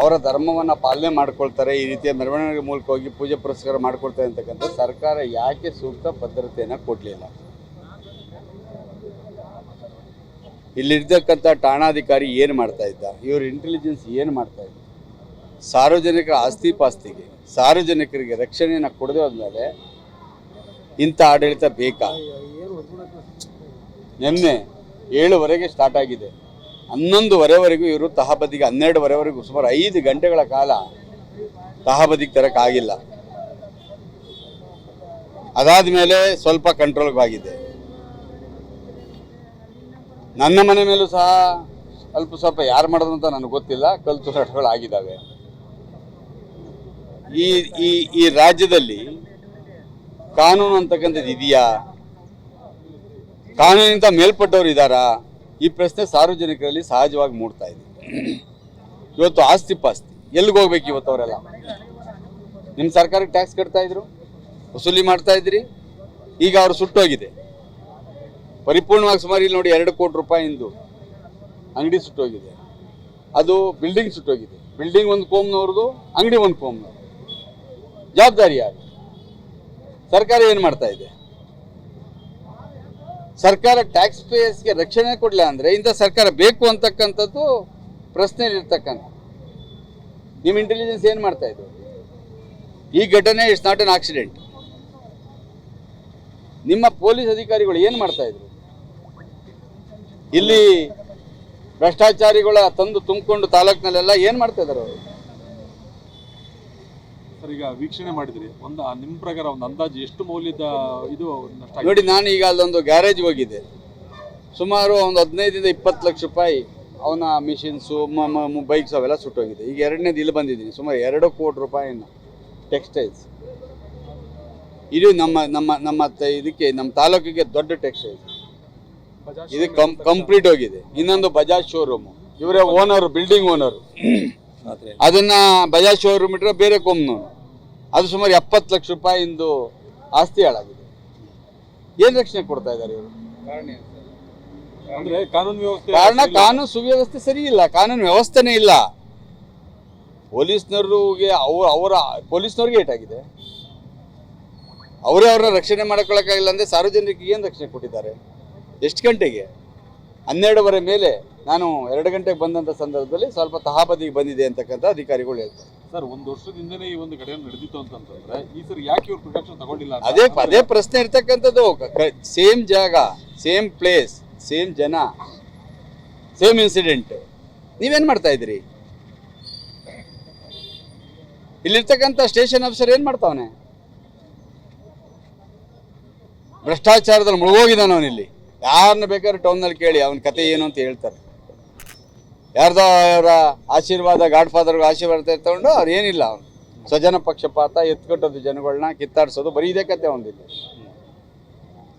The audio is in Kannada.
ಅವರ ಧರ್ಮವನ್ನು ಪಾಲನೆ ಮಾಡ್ಕೊಳ್ತಾರೆ, ಈ ರೀತಿಯ ಮೆರವಣಿಗೆ ಮೂಲಕ ಹೋಗಿ ಪೂಜೆ ಪುರಸ್ಕಾರ ಮಾಡ್ಕೊಳ್ತಾರೆ ಅಂತಕ್ಕಂಥ ಸರ್ಕಾರ ಯಾಕೆ ಸೂಕ್ತ ಭದ್ರತೆಯನ್ನು ಕೊಡಲಿಲ್ಲ? ಇಲ್ಲಿರ್ತಕ್ಕಂಥ ಠಾಣಾಧಿಕಾರಿ ಏನು ಮಾಡ್ತಾ ಇದ್ದ? ಇವ್ರ ಇಂಟೆಲಿಜೆನ್ಸ್ ಏನು ಮಾಡ್ತಾ ಇದ್ದ? ಸಾರ್ವಜನಿಕರ ಆಸ್ತಿ ಪಾಸ್ತಿಗೆ, ಸಾರ್ವಜನಿಕರಿಗೆ ರಕ್ಷಣೆಯನ್ನು ಕೊಡದೆ ಹೋದ್ಮೇಲೆ ಇಂಥ ಆಡಳಿತ ಬೇಕಾ? ನಿನ್ನೆ ಏಳುವರೆಗೆ ಸ್ಟಾರ್ಟ್ ಆಗಿದೆ. ಹನ್ನೊಂದುವರೆವರೆಗೂ ಇವರು ತಹಬದಿಗೆ ಹನ್ನೆರಡುವರೆವರೆಗೂ ಸುಮಾರು ಐದು ಗಂಟೆಗಳ ಕಾಲ ತಹಬದಿಗೆ ತರಕ್ಕಾಗಿಲ್ಲ ಅದಾದ ಮೇಲೆ ಸ್ವಲ್ಪ ಕಂಟ್ರೋಲ್ಗೆ ಆಗಿದೆ. ನನ್ನ ಮನೆ ಮೇಲೂ ಸಹ ಸ್ವಲ್ಪ ಸ್ವಲ್ಪ ಯಾರು ಮಾಡೋದು ಅಂತ ನನಗೆ ಗೊತ್ತಿಲ್ಲ ಕಲ್ ತೂರಾಟಗಳು ಆಗಿದ್ದಾವೆ. ಈ ಈ ಈ ರಾಜ್ಯದಲ್ಲಿ ಕಾನೂನು ಅಂತಕ್ಕಂಥದ್ದು ಇದೆಯಾ? ಕಾನೂನಿಂದ ಮೇಲ್ಪಟ್ಟವ್ರು ಇದ್ದಾರಾ ಈ ಪ್ರಶ್ನೆ ಸಾರ್ವಜನಿಕರಲ್ಲಿ ಸಹಜವಾಗಿ ಮೂಡ್ತಾ ಇದೆ. ಇವತ್ತು ಆಸ್ತಿ ಪಾಸ್ತಿ, ಎಲ್ಲಿಗೆ ಹೋಗ್ಬೇಕು ಇವತ್ತು ಅವರೆಲ್ಲ? ನಿಮ್ಮ ಸರ್ಕಾರಕ್ಕೆ ಟ್ಯಾಕ್ಸ್ ಕಟ್ತಾ ಇದ್ರು? ವಸೂಲಿ ಮಾಡ್ತಾ ಇದ್ರಿ? ಈಗ ಅವರು ಸುಟ್ಟೋಗಿದೆ. ಪರಿಪೂರ್ಣವಾಗಿ ಸುಮಾರು ಇಲ್ಲಿ ನೋಡಿ ಎರಡು ಕೋಟಿ ರೂಪಾಯಿ ರೂಪಾಯಿಂದು ಅಂಗಡಿ ಸುಟ್ಟೋಗಿದೆ. ಅದು ಬಿಲ್ಡಿಂಗ್ ಸುಟ್ಟೋಗಿದೆ. ಬಿಲ್ಡಿಂಗ್ ಒಂದು ಕೋಮ್ನವ್ರದ್ದು ಅಂಗಡಿ ಒಂದು ಕೋಮ್ನವ್ರು ಜವಾಬ್ದಾರಿ ಯಾರು? ಸರ್ಕಾರ ಏನು ಮಾಡ್ತಾ ಇದೆ? ಸರ್ಕಾರ ಟ್ಯಾಕ್ಸ್ ಪೇಯರ್ಸ್ಗೆ ರಕ್ಷಣೆ ಕೊಡಲಿಲ್ಲ ಅಂದರೆ ಇಂಥ ಸರ್ಕಾರ ಬೇಕು ಅಂತಕ್ಕಂಥದ್ದು ಪ್ರಶ್ನೆ ಇರ್ತಕ್ಕಂಥ ನಿಮ್ಮ ಇಂಟೆಲಿಜೆನ್ಸ್ ಏನು ಮಾಡ್ತಾ ಇದ್ರು? ಈ ಘಟನೆ ಇಟ್ಸ್ ನಾಟ್ ಅನ್ ಆಕ್ಸಿಡೆಂಟ್ ನಿಮ್ಮ ಪೊಲೀಸ್ ಅಧಿಕಾರಿಗಳು ಏನು ಮಾಡ್ತಾ ಇದ್ರು? ಇಲ್ಲಿ ಭ್ರಷ್ಟಾಚಾರಿಗಳ ತಂದು ತುಂಬಿಕೊಂಡು ತಾಲೂಕಿನಲ್ಲೆಲ್ಲ ಏನು ಮಾಡ್ತಾ ಇದ್ದಾರೆ ಅವರು? ಸರ್ ಈಗ ವೀಕ್ಷಣೆ ಮಾಡಿದ್ರಿ. ಒಂದು ನಿಮ್ಮ ನಿಮ್ ಪ್ರಕಾರ ಒಂದು ಅಂದಾಜು ಎಷ್ಟು ಮೌಲ್ಯದ ಇದು ನಷ್ಟ ಆಗಿದೆ? ನೋಡಿ ನಾನು ಈಗ ಅಲ್ಲೊಂದು ಗ್ಯಾರೇಜ್ ಹೋಗಿದ್ದೆ. ಸುಮಾರು ಒಂದು ಹದಿನೈದರಿಂದ ಇಪ್ಪತ್ತು ಲಕ್ಷ ರೂಪಾಯಿ ಅವನ ಮಿಷಿನ್ಸು ಬೈಕ್ಸ್ ಅವೆಲ್ಲ ಸುಟ್ಟೋಗಿದೆ. ಈಗ ಎರಡನೇದು ಇಲ್ಲಿ ಬಂದಿದ್ದೀನಿ. ಸುಮಾರು ಎರಡು ಕೋಟಿ ರೂಪಾಯಿನ ಟೆಕ್ಸ್ಟೈಲ್ಸ್ ಇದು ನಮ್ಮ ನಮ್ಮ ನಮ್ಮ ಇದಕ್ಕೆ ನಮ್ಮ ತಾಲೂಕಿಗೆ ದೊಡ್ಡ ಟೆಕ್ಸ್ಟೈಲ್ಸ್ ಇದು ಕಂ ಕಂಪ್ಲೀಟ್ ಹೋಗಿದೆ. ಇನ್ನೊಂದು ಬಜಾಜ್ ಶೋರೂಮು ಇವರೇ ಓನರು ಬಿಲ್ಡಿಂಗ್ ಓನರು ಅದನ್ನ ಬಜಾಜ್ ಶೋರೂಮ್ ಇಟ್ಟರೆ ಬೇರೆ ಕೊಮ್ನೂರು ಅದು ಸುಮಾರು ಎಪ್ಪತ್ತು ಲಕ್ಷ ರೂಪಾಯಿಂದು ಆಸ್ತಿ ಹಾಳಾಗಿದೆ. ಏನು ರಕ್ಷಣೆ ಕೊಡ್ತಾ ಇದ್ದಾರೆ ಇವರು? ಅಂದ್ರೆ ಕಾನೂನು ವ್ಯವಸ್ಥೆ ಕಾರಣ ಕಾನೂನು ಸುವ್ಯವಸ್ಥೆ ಸರಿ ಇಲ್ಲ ಕಾನೂನು ವ್ಯವಸ್ಥೆನೇ ಇಲ್ಲ. ಪೊಲೀಸ್ನವ್ರಿಗೆ ಅವ್ರ ಅವರ ಪೊಲೀಸ್ನವ್ರಿಗೆ ಏಟಾಗಿದೆ. ಅವರೇ ಅವ್ರನ್ನ ರಕ್ಷಣೆ ಮಾಡ್ಕೊಳ್ಳೋಕ್ಕಾಗಿಲ್ಲ ಅಂದ್ರೆ ಸಾರ್ವಜನಿಕರಿಗೆ ಏನು ರಕ್ಷಣೆ ಕೊಟ್ಟಿದ್ದಾರೆ? ಎಷ್ಟು ಗಂಟೆಗೆ? ಹನ್ನೆರಡುವರೆ ಮೇಲೆ ನಾನು ಎರಡು ಗಂಟೆಗೆ ಬಂದಂಥ ಸಂದರ್ಭದಲ್ಲಿ ಸ್ವಲ್ಪ ತಹಾಬದಿಗೆ ಬಂದಿದೆ ಅಂತಕ್ಕಂಥ ಅಧಿಕಾರಿಗಳು ಹೇಳ್ತಾರೆ. ಸರ್, ಒಂದು ವರ್ಷದಿಂದನೇ ಈ ಒಂದು ಘಟನೆ ನಡೆದಿತ್ತು ಅಂತಂದ್ರೆ ಈ ಸರ್ ಯಾಕೆ ಇವ್ರು ಪ್ರೊಟೆಕ್ಷನ್ ತಗೊಂಡಿಲ್ಲ? ಅದೇ ಅದೇ ಪ್ರಶ್ನೆ ಇರ್ತಕ್ಕಂಥದ್ದು. ಸೇಮ್ ಜಾಗ ಸೇಮ್ ಪ್ಲೇಸ್ ಸೇಮ್ ಜನ ಸೇಮ್ ಇನ್ಸಿಡೆಂಟ್ ನೀವೇನು ಮಾಡ್ತಾ ಇದ್ದೀರಿ? ಇಲ್ಲಿರ್ತಕ್ಕಂಥ ಸ್ಟೇಷನ್ ಆಫೀಸರ್ ಏನು ಮಾಡ್ತಾವನೆ? ಭ್ರಷ್ಟಾಚಾರದಲ್ಲಿ ಮುಳುಗೋಗಿದ್ದಾನೆ ಅವನಿಲ್ಲಿ. ಯಾರನ್ನ ಬೇಕಾದ್ರೆ ಟೌನ್ನಲ್ಲಿ ಕೇಳಿ, ಅವನ ಕತೆ ಏನು ಅಂತ ಹೇಳ್ತಾರೆ. ಯಾರ್ದೋ ಅವರ ಆಶೀರ್ವಾದ ಗಾಡ್ ಫಾದರ್ ಆಶೀರ್ವಾದ ತಗೊಂಡು ಅವ್ರು ಏನಿಲ್ಲ ಅವನು ಸ್ವಜನ ಪಕ್ಷಪಾತ ಎತ್ಕಟ್ಟೋದು ಜನಗಳನ್ನ ಕಿತ್ತಾಡ್ಸೋದು, ಬರೀ ಇದೇ ಕತೆ ಒಂದಿಲ್ಲ